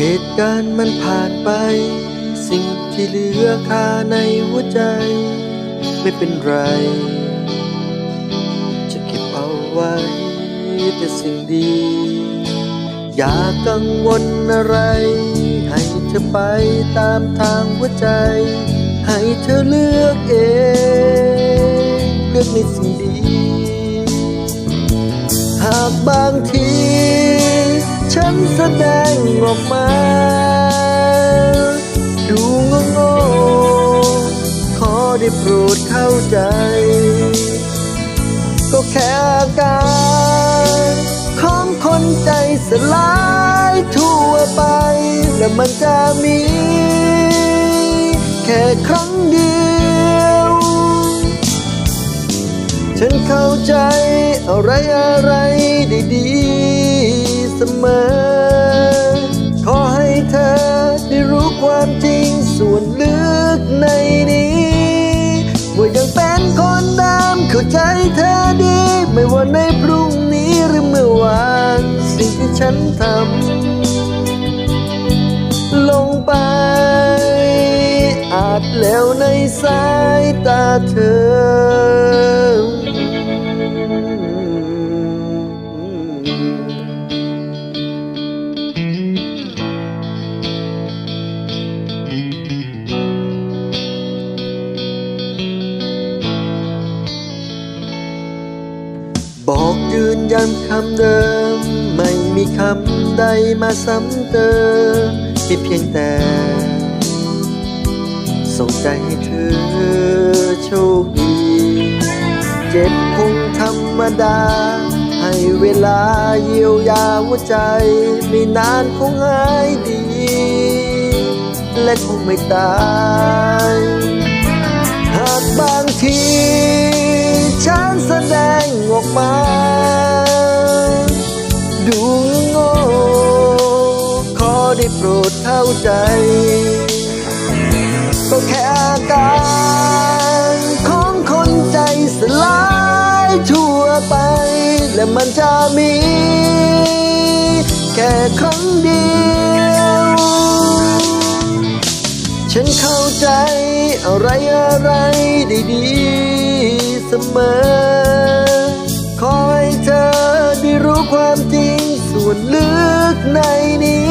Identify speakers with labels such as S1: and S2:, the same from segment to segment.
S1: เหตุการณ์มันผ่านไป สิ่งที่เหลือคาในหัวใจ ไม่เป็นไร จะเก็บเอาไว้ แต่สิ่งดี อย่ากังวลอะไร ให้เธอไปตามทางหัวใจ ให้เธอเลือกเอง เลือกในสิ่งดี หากบางที ฉันแสดงออกมา ดูงงๆขอได้โปรดเข้าใจ ก็แค่อาการของคนใจสลายทั่วไป และมันจะมี แค่ครั้งเดียว ฉันเข้าใจอะไรอะไรได้ดี เสมอ ขอให้เธอได้รู้ความจริงส่วนลึกในนี้ ว่ายังเป็นคนเดิมเข้าใจเธอดี ไม่ว่าในพรุ่งนี้หรือเมื่อวานสิ่งที่ฉันทำลงไป อาจแล้วในสายตาเธอ ยืนยันคำเดิม ไม่มีคำใดมาซ้ำเติมมีเพียงแต่ ส่งใจให้เธอโชคดี เจ็บคงธรรมดา ให้เวลาเยียวยาหัวใจ ไม่นานคงหายดี และคงไม่ตายหากบางที ฉันแสดงออกมา โง่ ขอได้โปรดเข้าใจ ก็แค่อาการของคนใจสลายทั่วไป และมันจะมี แค่ครั้งเดียว ฉันเข้าใจอะไรอะไรได้ดีเสมอ วนลึกในนี้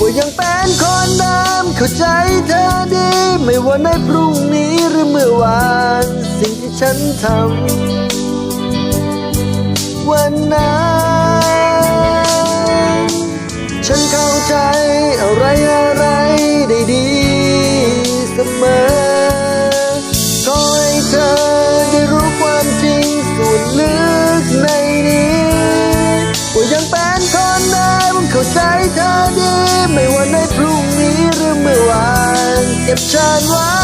S1: ว่ายังเป็นคนเดิมเข้าใจเธอดี ไม่ว่าในพรุ่งนี้หรือเมื่อวาน สิ่งที่ฉันทำวันนั้น เข้เธอดี ไม่ว่าในพรุ่งนี้หรือเมื่อวาน เก็บฉันไว้